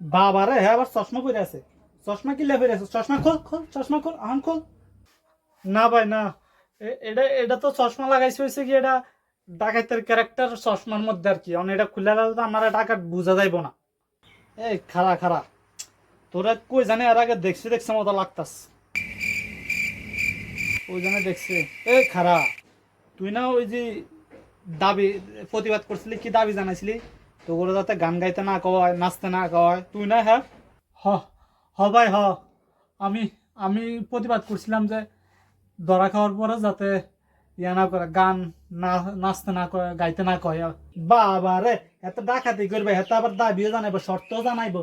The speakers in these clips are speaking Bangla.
বাবা রে হ্যাঁ আবার চশমা পরে আছে। চশমা কিলে পরে আছে। চশমা খোল খোল, চশমা খোল আন খোল। না ভাই, না। এটা এটা তো চশমা লাগাইছে হয়েছে কি এটা ডাকাতের ক্যারেক্টার চশমার মধ্যে আর কি। অন এটা খুলে গেলে তো আমার ডাকাত বোঝা যাইব না। এই খারা খারা তোরা কই জানে আর আগে দেখছি দেখছি মতো লাগতাস ওই জানে দেখছি। এই খারা তুই না ওই যে দাবি, প্রতিবাদ করছিলি, কি দাবি জানাইছিলি? তো ওগুলো যাতে গান গাইতে না কয় নাচতে না কয় তুই না হ্যাঁ? হ হ ভাই হ। আমি আমি প্রতিবাদ করছিলাম যে ধরা খাওয়ার পরে যাতে ইয়া না করে গান না নাচতে না কয় গাইতে না কয়। বাবা রে এত ডাকাতি করবে এত আবার দাবিও জানাইব শর্তও জানাইব।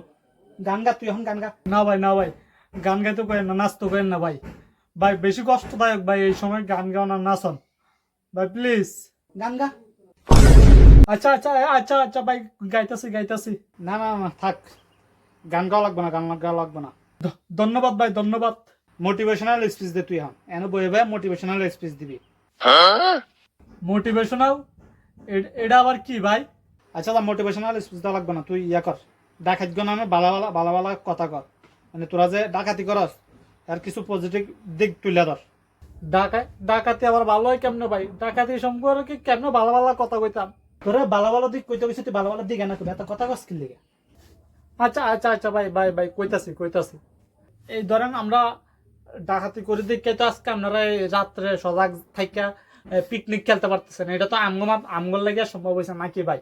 গান গা তুই এখন গান গা। না ভাই না ভাই গান গাইতে কয়েন না নাচতে কয়েন না ভাই। ভাই বেশি কষ্টদায়ক ভাই এই সময় গান গাও না নাচন। ভাই প্লিজ গান গা। আচ্ছা আচ্ছা আচ্ছা আচ্ছা ভাই গাইতাছি গাইতাছি না না না থাক। গান গাওয়া লাগবে না গান গাওয়া লাগবে না। ধন্যবাদ ভাই ধন্যবাদ। মোটিভেশনাল স্পিচ দে তুই হ্যাঁ। এন বই ভাই মোটিভেশনাল স্পিচ দিবি। মোটিভেশনাল এটা আবার কি ভাই? আচ্ছা তা মোটিভেশনাল স্পিচ দেওয়া লাগবে না তুই ইয়া কর। ডাকাত গো নামে বালা বালা বালা বালা কথা কর। মানে তোরা যে ডাকাতি করস আর কিছু পজিটিভ দিক তুলে ধর। ডাকাত ডাকাতি আবার ভালো হয় কেমনে ভাই? ডাকাতি সম্পর্কে কেমনে ভালো ভালো কথা কইতাম? তোরা ভালো ভালো দিক কইতে গেছিস তুই ভালো ভালো দিক না কই এত কথা কস কি লিগে? আচ্ছা আচ্ছা আচ্ছা ভাই ভাই ভাই, কইতাছি কইতাছি। এই ধরেন আমরা ডাকাতি করে দিকে তো আজকে আপনারা রাত্রে সজাগ থাইকা পিকনিক খেলতে পারতেছেন। এটা তো আমগো আমগোর লাগে সম্ভব হয়েছে নাকি ভাই?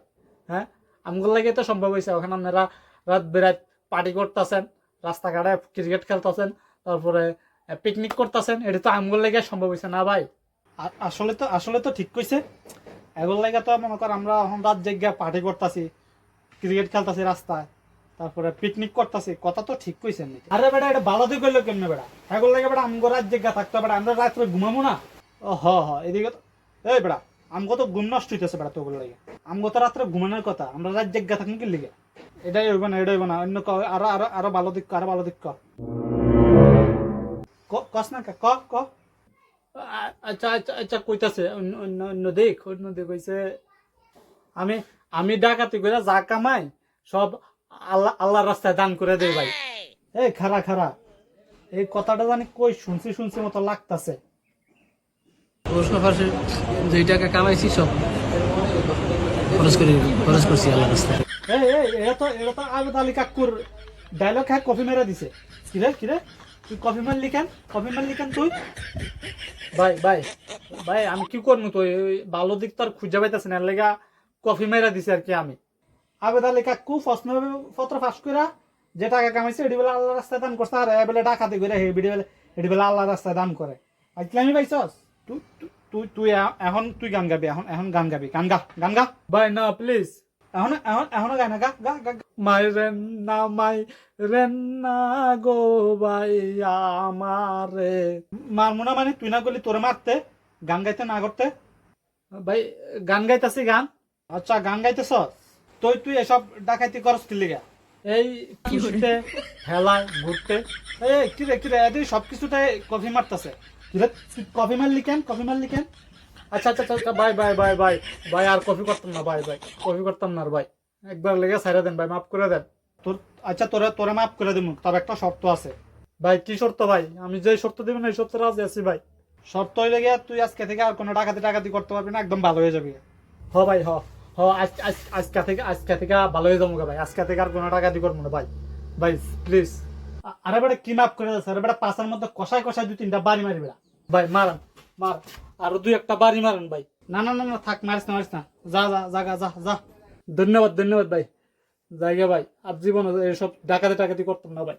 হ্যাঁ? আমগোর লাগে তো সম্ভব হয়েছে ওখানে আপনারা রাত বেরাত পার্টি করতেছেন, রাস্তাঘাটে ক্রিকেট খেলতেছেন, তারপরে পিকনিক করতেছেন, এটা তো আমগোর লাগে সম্ভব হয়েছে না ভাই? আসলে তো আসলে তো ঠিক কইছে। এগুলো লাগে তো মনে কর আমরা এখন রাত জায়গা পার্টি করতেছি ক্রিকেট খেলতেছি রাস্তায়, তারপরে পিকনিক করতেছি, কথা তো ঠিক কইছেন নাকি আরে বেটা, এটা ভালো দিক হইল কেমনে বেটা? এগুলো লাগে বেটা আমগো রাত জায়গা থাকতে বেটা, আমরা রাত্রে ঘুমাবো না? ও, হ হ, এদিকে তো এই বেটা, আমগো তো ঘুম নষ্ট হইতেছে বেটা তোগুলো লাগে। আমগো তো রাত্রে ঘুমানোর কথা, আমরা রাত জায়গা থাকুন কি লিগে এটাই হইব না এটাই হইব না, অন্য আরও আরও আরও ভালো দিক আরও ভালো দিক কস না ক ক- ক। আচ্ছা আচ্ছা আচ্ছা কইতাছে অন্য অন্য অন্য দিক অন্য দিক হইছে আমি আমি ডাকাতি করে যা কামাই সব আল্লাহ আল্লাহর রাস্তায় দান করে দেই ভাই। এই খারা খারা এই কথাটা জানি কই শুনছি শুনছি মতো লাগতাছে। প্রশ্ন ফাঁসে যেই টাকা কামাইছি সব খরচ করে খরচ করছি আল্লাহ রাস্তায়। এই এই এটা তো এটা তো আবেদ আলী কাকুর ডায়লগ হ্যাঁ কফি মেরে দিছে। কিরে কিরে তুই কফি মারলি কেন? কফি মারলি কেন তুই? ভাই ভাই ভাই আমি কি করব? তো এই ভালো দিক তো আর খুঁজে পাইতেছে না। লেগা কফি মেরে দিছে আর কি আমি। আবেদ আলী কাকু প্রশ্ন পত্র ফাঁস করা যে টাকা কামাইছে এটি বেলা আল্লাহ রাস্তায় দান করছে আর এবেলে ডাকাতি করে হে বিডি বেলা এটি বেলা আল্লাহ রাস্তায় দান করে। আজকে আমি পাইছস? তুই তুই- তুই তুই এখন তুই গান গাবি এখন এখন গান গাবি। গান গা গান গা। ভাই না প্লিজ এখন এখন গায় না গা গা গা গা। মাই রেন না মাই রেন না গো ভাই আমারে। মারমু না মানে তুই না করলি তোরে মারতে গান গাইতে না করতে? ভাই গান গাইতেছি গান। আচ্ছা গান গাইতেছ? তুই তুই এসব ডাকাইতি করস কি লিগা? এই খুশিতে হেলায় ঘুরতে। এই কিরে কিরে এদের সব কিছুতে কফি মারতেছে। কফি মারলি কেন? কফি মারলি কেন? আচ্ছা আচ্ছা আচ্ছা বাই বাই বাই বাই ভাই আর কফি করতাম না বাই বাই কফি করতাম না আর ভাই একবার লেগে সাইরা দেন ভাই মাফ করে দেন। তোর আচ্ছা তোরে তোরে মাফ করে দিব তবে একটা শর্ত আছে। ভাই কি শর্ত ভাই? আমি যে শর্ত দিব না এই শর্ত রাজি আছি ভাই। শর্ত হইলে গিয়া তুই আজকে থেকে আর কোনো ডাকাতি ডাকাতি করতে পারবি না একদম ভালো হয়ে যাবি। হ ভাই হ। হ আজ- আজ- আজকে থেকে আজকে থেকে ভালো হয়ে যাব ভাই। আজকে থেকে আর কোনো ডাকাতি করব না ভাই। ভাই প্লিজ আরে বেটা কি মাফ করে দিচ্ছে আরে বেটা পাঁচের মধ্যে কষায় কষায় দুই তিনটা বাড়ি মারি বেড়া ভাই মারান। মার। আরও দুই একটা বাড়ি মারেন ভাই। না না না না থাক মারিস না মারিস না। যা যা জাগা যা যা ধন্যবাদ ধন্যবাদ ভাই। জায়গা ভাই আর জীবনে এসব ডাকাতি টাকাতি করতাম না ভাই।